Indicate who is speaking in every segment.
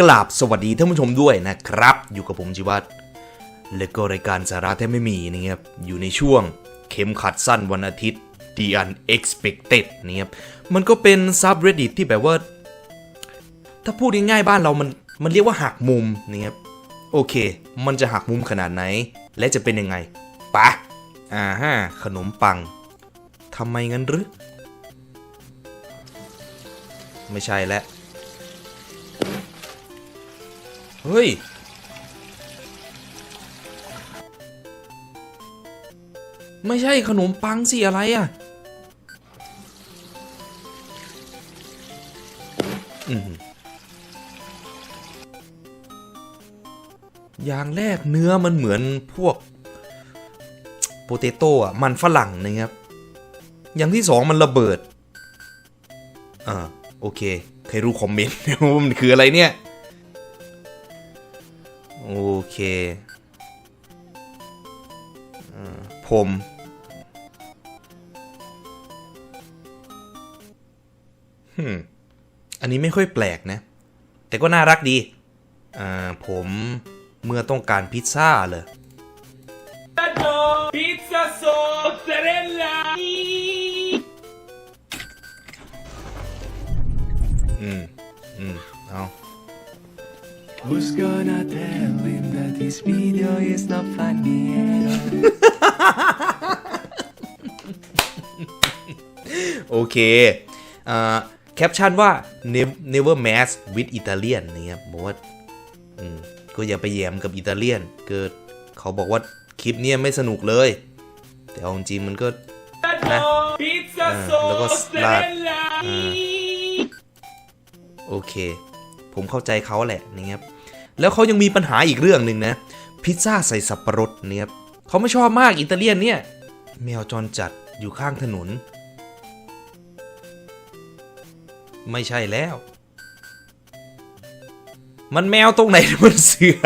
Speaker 1: กราบสวัสดีท่านผู้ชมด้วยนะครับ อยู่กับผมจิวัตรและก็รายการสาระแทบไม่มีนะครับอยู่ในช่วงเข็มขัดสั้นวันอาทิตย์ The Unexpected นะครับมันก็เป็นซับ reddit ที่แบบว่า ถ้าพูดง่ายๆบ้านเรามันมันเรียกว่าหักมุมนะครับโอเค มันจะหักมุมขนาดไหน และจะเป็นยังไงปะอ่าฮะขนมปังทำไมงั้นหรือไม่ใช่แล้ว เฮ้ย ไม่ใช่ขนมปังสิ อะไรอะอืมอย่างแรกเนื้อมันเหมือนพวกโปเตโต้อะมันฝรั่งนะครับ อย่างที่สองมันระเบิด อ่า โอเค ใครรู้คอมเมนต์ว่ามันคืออะไรเนี่ย โอเคอ่าผมฮึมอันนี้ไม่ค่อยแปลกนะ แต่ก็น่ารักดี อ่า ผมเมื่อต้องการพิซซ่าเลย
Speaker 2: Pizza mozzarella!
Speaker 1: อื
Speaker 3: this video is not funny at all?
Speaker 1: โอเคอ่าแคปชั่นว่า Ne- never mess with Italian นะครับบอกว่าอืมก็อย่าไปแยมกับอิตาเลียนเกิดเขาบอกว่าคลิปเนี้ยไม่สนุกเลย แต่เอาจริงๆมันก็นะ
Speaker 2: Pizza
Speaker 1: Ah, logo slat.
Speaker 2: mozzarella!
Speaker 1: โอเค ผมเข้าใจเขาแหละนะครับ แล้วเขายังมีปัญหาอีกเรื่องหนึ่งนะ พิซซ่าใส่สับปะรดเนะครับเขาไม่ชอบมากอิตาเลียนเนี่ย แมวจรจัดอยู่ข้างถนน ไม่ใช่แล้ว มันแมวตรงไหนมันเสือ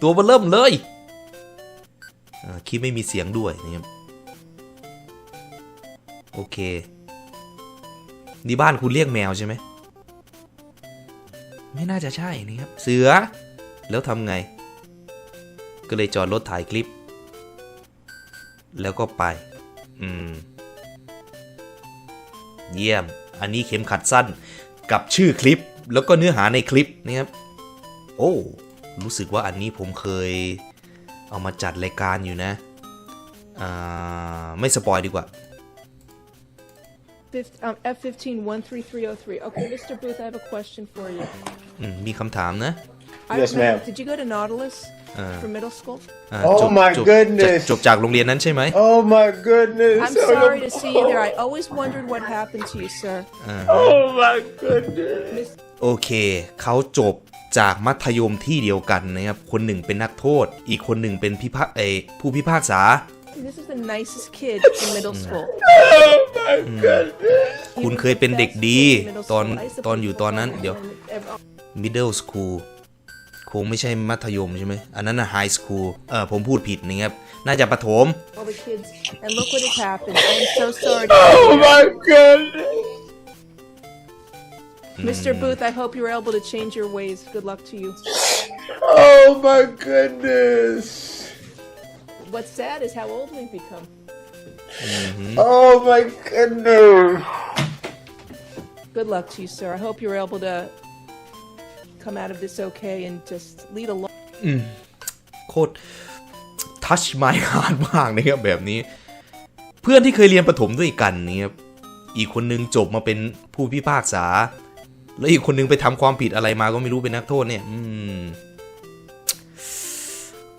Speaker 1: ตัวเบอเริ่มเลยอ่าคลิปไม่มีเสียงด้วยนะครับโอเคนี่บ้านคุณเรียกแมวใช่ไหม ไม่น่าจะใช่นะครับ เสือ แล้วทำไง ก็เลยจอดรถถ่ายคลิป แล้วก็ไป อืม เยี่ยม อันนี้เข็มขัดสั้นกับชื่อคลิป แล้วก็เนื้อหาในคลิปนะครับ โอ้ รู้สึกว่าอันนี้ผมเคย เอามาจัดรายการอยู่นะ อ่า ไม่สปอยดีกว่า
Speaker 4: Fif- um, F15 13303. Okay, Mr. Booth, I have a question for you.
Speaker 1: อืมมีคำถามนะ
Speaker 4: I
Speaker 5: Yes,
Speaker 4: remember-
Speaker 5: ma'am.
Speaker 4: Did you go to Nautilus for middle school?
Speaker 1: อ่า
Speaker 5: Oh
Speaker 1: จบ
Speaker 5: my
Speaker 1: จบ
Speaker 5: goodness
Speaker 1: จบจากโรงเรียนนั้นใช่ไหม
Speaker 5: Oh my goodness.
Speaker 4: I'm sorry to see you there. I always wondered what happened to you, sir.
Speaker 5: Oh my goodness.
Speaker 1: โอเค เขาจบจากมัธยมที่เดียวกันนะครับ คนหนึ่งเป็นนักโทษ อีกคนหนึ่งเป็นพิพากเออผู้พิพากษา
Speaker 4: This is the nicest kid in middle school.
Speaker 5: Oh my goodness.
Speaker 1: คุณเคยเป็นเด็กดีตอนตอนอยู่ตอนนั้นเดี๋ยว middle school คงไม่ใช่มัธยมใช่ไหม อันนั้นน่ะ high school เออผมพูดผิดนะครับ น่าจะประถม
Speaker 4: All the kids, and look what has happened. I am so sorry.
Speaker 5: Oh my goodness.
Speaker 4: Mr. Booth, I hope you're able to change your ways. Good luck to you.
Speaker 5: Oh my goodness.
Speaker 4: What's sad is how old we've become.
Speaker 5: Oh my goodness.
Speaker 4: Good luck to you, sir. I hope you're able to come out of this okay and just lead a long.
Speaker 1: โคตร touch my heart มากนะครับแบบนี้ เพื่อนที่เคยเรียนประถมด้วยกันเนี่ยครับอีกคนนึงจบมาเป็นผู้พิพากษา แล้วอีกคนนึงไปทำความผิดอะไรมาก็ไม่รู้เป็นนักโทษเนี่ย อืม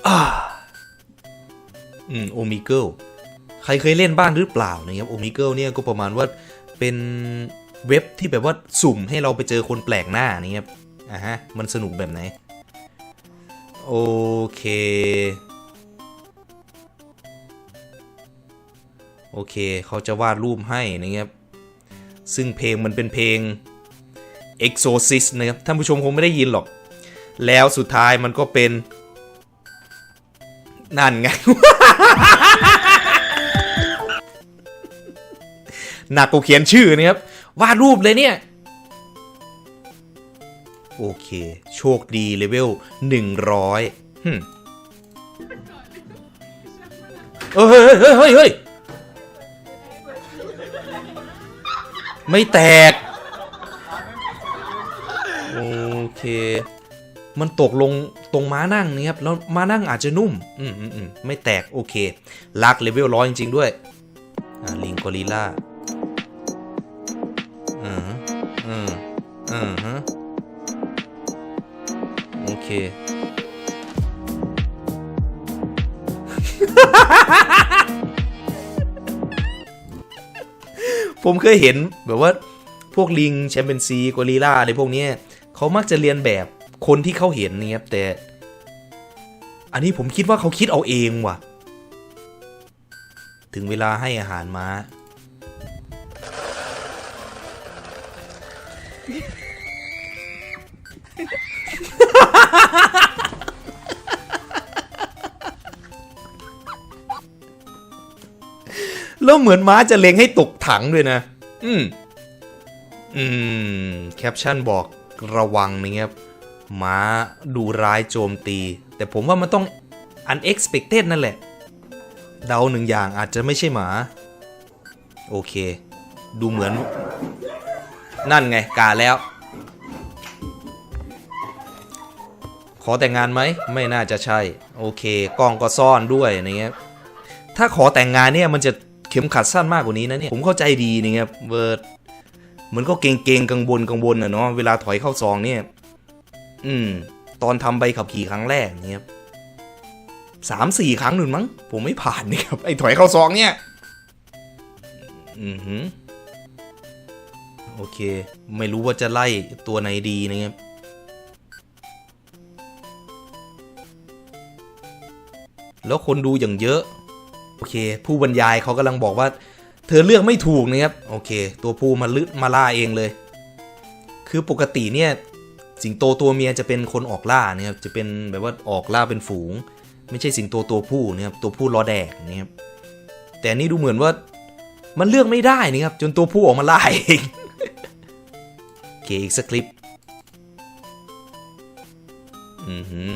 Speaker 1: อ่าอืมโอมิเกิลใครเคยเล่นบ้างหรือเปล่านะครับโอมิเกิลเนี่ยก็ประมาณว่าเป็นเว็บที่แบบว่าสุ่มให้เราไปเจอคนแปลกหน้านี่ครับ อ่าฮะ มันสนุกแบบไหน โอเค โอเค เขาจะวาดรูปให้นะครับ ซึ่งเพลงมันเป็นเพลง Exorcist นะครับ ท่านผู้ชมคงไม่ได้ยินหรอก แล้วสุดท้ายมันก็เป็น นั่นไง หนักกว่าเขียนชื่อนะครับ วาดรูปเลยเนี่ย โอเค โชคดีเลเวล100ฮึเฮ้ยเฮ้ยเฮ้ยเฮ้ยเฮ้ยไม่แตก โอเค มันตกลงตรงม้านั่งนี่ครับแล้วม้านั่งอาจจะนุ่ม อืมอืมไม่แตก โอเคลักเลเวลร้อยจริง ๆ ด้วย อ่า ลิงกอริล่า อืมอืม เค ผมเคยเห็นแบบว่าพวกลิงแชมเปญซีกอริล่าอะไรพวกนี้เขามักจะเรียนแบบคนที่เขาเห็นนี่ครับแต่ อันนี้ผมคิดว่าเขาคิดเอาเองว่ะ ถึงเวลาให้อาหารม้า แล้วเหมือนม้าจะเล็งให้ตกถังด้วยนะ อืม อืม แคปชั่นบอกระวังนะครับ ม้าดูร้ายโจมตี แต่ผมว่ามันต้อง unexpected นั่นแหละ เดาหนึ่งอย่างอาจจะไม่ใช่หมา โอเค ดูเหมือน นั่นไงกาแล้ว ขอแต่งงานไหมไม่น่าจะใช่ โอเคกล้องก็ซ่อนด้วยนะเงี้ยถ้าขอแต่งงานเนี่ยมันจะเข็มขัดสั้นมากกว่านี้นะเนี่ยผมเข้าใจดีนี่ครับเวิร์ดมันก็เก่งเกงๆกังวลกังวลนะเนาะเวลาถอยเข้าซองเนี่ย อืม ตอนทำใบขับขี่ครั้งแรกเนี่ยครับสามสี่ครั้งหนึ่งมั้ง ผมไม่ผ่านนี่ครับไอ้ถอยเข้าซองเนี่ย อือหือ โอเค ไม่รู้ว่าจะไล่ตัวไหนดีนะครับ แล้วคนดูอย่างเยอะ โอเค ผู้บรรยายเขากำลังบอกว่า เธอเลือกไม่ถูกนะครับ โอเค ตัวผู้มาลึมาล่าเองเลย คือปกติเนี่ยสิงโตตัวเมียจะเป็นคนออกล่าเนี่ยครับจะเป็นแบบว่าออกล่าเป็นฝูง ไม่ใช่สิงโตตัวผู้เนี่ยครับตัวผู้รอแดกเนี่ยครับแต่นี่ดูเหมือนว่ามันเลือกไม่ได้นี่ครับจนตัวผู้ออกมาล่าเองโอเคอีกสักคลิปอือหือ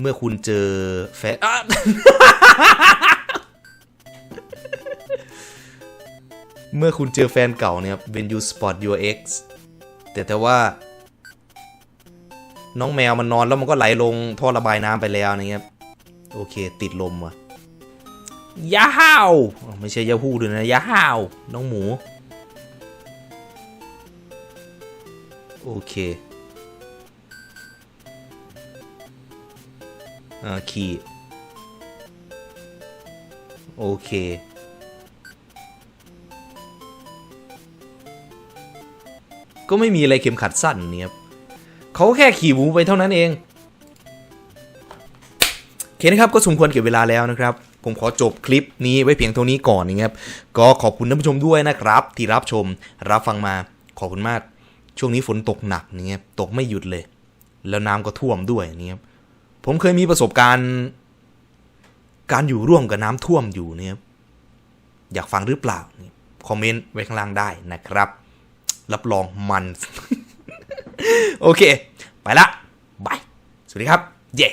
Speaker 1: เมื่อคุณเจอแฟนเมื่อคุณเจอแฟนเก่าเนี่ยครับ when you spot your ex แต่แต่ว่า น้องแมวมันนอนแล้วมันก็ไหลลงท่อระบายน้ำไปแล้วนะครับโอเค ติดลมว่ะยาฮาวไม่ใช่ยาฮูด้วยนะยาฮาวน้องหมู โอเค ขีโอเค ก็ไม่มีอะไรเข็มขัดสั้นเนี่ยครับเขาแค่ขี่หมูไปเท่านั้นเองโอเคนะครับ ก็สมควรเก็บเวลาแล้วนะครับ ผมขอจบคลิปนี้ไว้เพียงเท่านี้ก่อนนะครับ ก็ขอบคุณท่านผู้ชมด้วยนะครับ ที่รับชมรับฟังมาขอบคุณมาก ช่วงนี้ฝนตกหนักนะครับตกไม่หยุดเลย แล้วน้ำก็ท่วมด้วยนะครับ ผมเคยมีประสบการณ์ การอยู่ร่วมกับน้ำท่วมอยู่เนี่ยอยากฟังหรือเปล่า คอมเมนต์ไว้ข้างล่างได้นะครับ รับรองมัน โอเค ไปละบาย สวัสดีครับ เย่